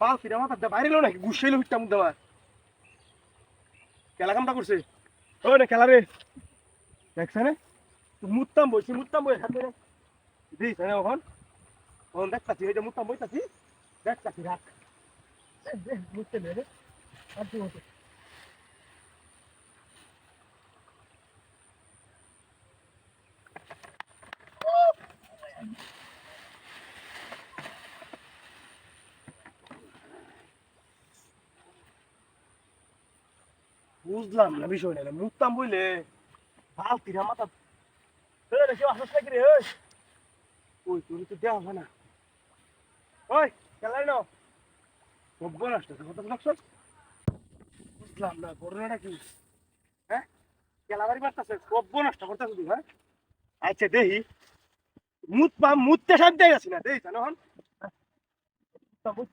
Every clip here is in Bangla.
পাল ফিরে মাথা বাইরে নাকি? গুসাইলো ফিরটা মুখ খেলা কামটা করছে। ওই না, খেলা রে। দেখছে না? মুত্তাম বইছি মুত্তাম বই হাতে ওখান দেখতাছি এই যে মুত্তাম বইতাছি দেখতাছি রাখ মুততে রে আর কি হতো বুঝলাম না বিষয়টা না মুক্তাম বইলে বালতিরা মাথা রে কেউ আসছ নাকি রে ওই তোর তো দেওয়া হবে না। ওই, খেলাই নাও। সব্য নষ্ট কথা লাগছ বুঝলাম না, ঘটনাটা কি? হ্যাঁ? খেলাবাড়ি মারতেছে সব্য নষ্ট করতেছে তুই হ্যাঁ? আচ্ছা দেহি মুত পা, মুততে শান্তি গেছি না? দেই, জানো হন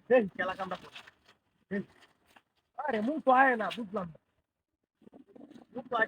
দেহি খেলা কামটা কর দেহি। আরে মুখ তো আয় না, বুঝলাম না। মুখ তো আয়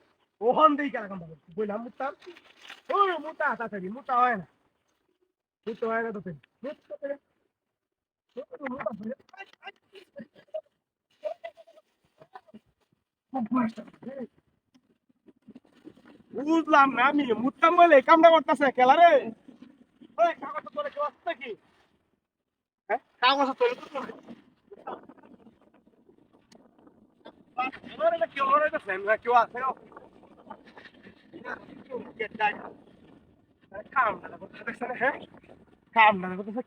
ওহন দেই খেলা কাম বললাম মুতাম ও হয় না। হয় না তো বুঝলাম না আমি মুতাম বলে কামটা করতেছে খেলা রে? কাগজ তোলে কেউ আসছে নাকি? কাগজ তোলে কেউ কেউ আছে হ্যাঁ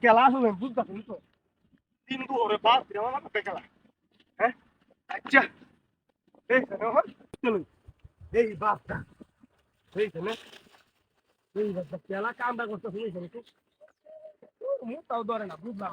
খেলা আসলে বুঝতেছেন তো তিন দু ওরে বাস আমার মাথা বেকালা হ্যাঁ আচ্ছা এই চলুন এই বাসটা এই না এই বাসটা খেলা কামটা করতে শুনেছেন একটু মুখটাও ধরে না বুঝলাম